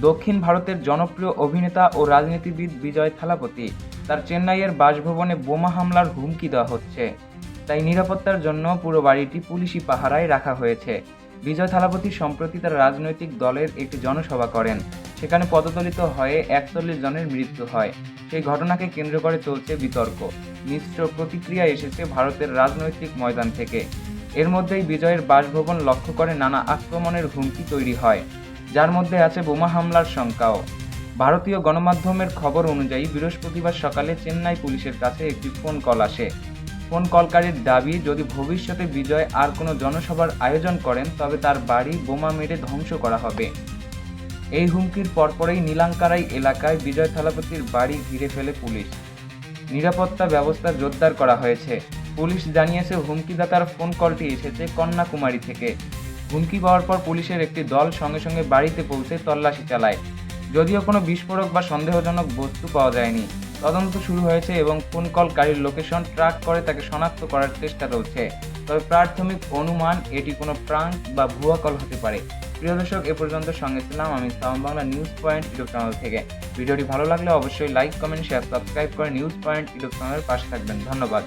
দক্ষিণ ভারতের জনপ্রিয় অভিনেতা ও রাজনীতিবিদ বিজয় থালাপতি তার চেন্নাইয়ের বাসভবনে বোমা হামলার হুমকি দেওয়া হচ্ছে। তাই নিরাপত্তার জন্য পুরো বাড়িটি পুলিশি পাহারায় রাখা হয়েছে। বিজয় থালাপতি সম্প্রতি তার রাজনৈতিক দলের একটি জনসভা করেন। সেখানে পদদলিত হয়ে একচল্লিশ জনের মৃত্যু হয়। সেই ঘটনাকে কেন্দ্র করে চলছে বিতর্ক। মিশ্র প্রতিক্রিয়া এসেছে ভারতের রাজনৈতিক ময়দান থেকে। এর মধ্যেই বিজয়ের বাসভবন লক্ষ্য করে নানা আক্রমণের হুমকি তৈরি হয়। যার মধ্যে আছে বোমা হামলার শঙ্কাও ভারতীয় গণমাধ্যমের খবর অনুযায়ী বৃহস্পতিবার সকালে চেন্নাই পুলিশের কাছে একটি ফোন কল আসে। ফোন কলকারীর দাবি, যদি ভবিষ্যতে বিজয় আর কোনো জনসভার আয়োজন করেন, তবে তার বাড়ি বোমা মেরে ধ্বংস করা হবে। এই হুমকির পরপরেই নীলাঙ্কারাই এলাকায় বিজয় থালাপতির বাড়ি ঘিরে ফেলে পুলিশ। নিরাপত্তা ব্যবস্থা জোরদার করা হয়েছে। পুলিশ জানিয়েছে, হুমকিদাতার ফোন কলটি এসেছে কন্যাকুমারী থেকে। হুমকি পাওয়ার পর পুলিশের একটি দল সঙ্গে সঙ্গে বাড়িতে পৌঁছে তল্লাশি চালায়। যদিও কোনো বিস্ফোরক বা সন্দেহজনক বস্তু পাওয়া যায়নি। তদন্ত শুরু হয়েছে এবং ফোন কলকারীর লোকেশন ট্র্যাক করে তাকে শনাক্ত করার চেষ্টা চলছে। তবে প্রাথমিক অনুমান এটি কোনো প্রাঙ্ক বা ভুয়া কল হতে পারে। প্রিয় দর্শক, এ পর্যন্ত সঙ্গে ছিলাম আমি sound Bangla news point YouTube channel থেকে। ভিডিওটি ভালো লাগলে অবশ্যই লাইক, কমেন্ট, শেয়ার, সাবস্ক্রাইব করে নিউজ পয়েন্ট ইউটিউব চ্যানেলের পাশে থাকবেন। ধন্যবাদ।